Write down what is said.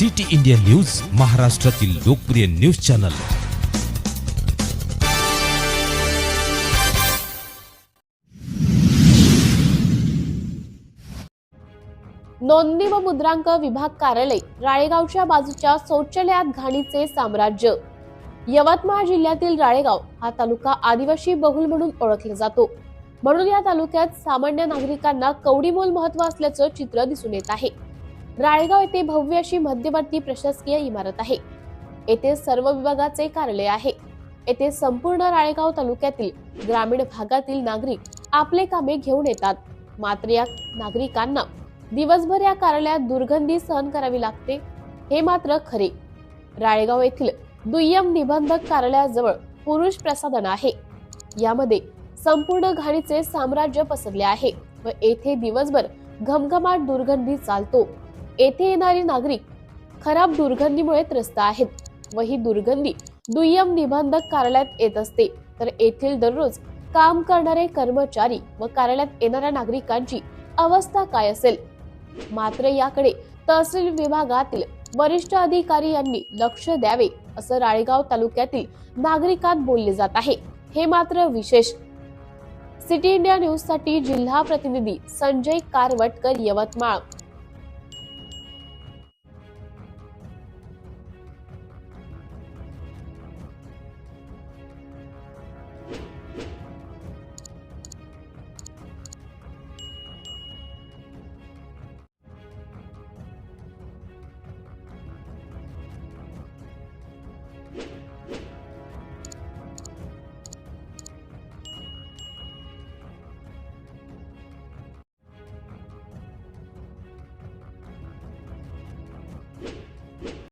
City India news महाराष्ट्रातील लोकप्रिय news channel. नोंदणी व मुद्रांक विभाग कार्यालय राळेगावच्या बाजूच्या शौचालयात घाणीचे साम्राज्य. यवतमाळ जिल्ह्यातील राळेगाव हा तालुका आदिवासी बहुल म्हणून ओळखला जातो. म्हणून या तालुक्यात सामान्य नागरिकांना कवडीमोल महत्त्व असल्याचं चित्र दिसून येत आहे. राळेगाव येथे भव्य अशी मध्यवर्ती प्रशासकीय इमारत आहे. येथे सर्व विभागाचे कार्यालय आहे. येथे संपूर्ण राळेगाव तालुक्यातील ग्रामीण भागातील नागरिक आपले कामे घेऊन येतात. मात्र या नागरिकांना दिवसभर या कार्यालयात दुर्गंधी सहन करावी लागते हे मात्र खरे. राळेगाव येथील दुय्यम निबंधक कार्यालयाजवळ पुरुष प्रसाधन आहे. यामध्ये संपूर्ण घाणीचे साम्राज्य पसरले आहे व येथे दिवसभर घमघमाट दुर्गंधी चालतो. येथे येणारे नागरिक खराब दुर्गंधीमुळे त्रस्त आहेत व ही दुर्गंधी दुय्यम निबंधक कार्यालयात येत असते. तर येथील दररोज काम करणारे कर्मचारी व कार्यालयात येणाऱ्या नागरिकांची अवस्था काय असेल? मात्र याकडे तहसील विभागातील वरिष्ठ अधिकारी यांनी लक्ष द्यावे असं राळेगाव तालुक्यातील नागरिकात बोलले जात आहे. हे मात्र विशेष. सिटी इंडिया न्यूजसाठी जिल्हा प्रतिनिधी संजय कारवटकर यवतमाळ.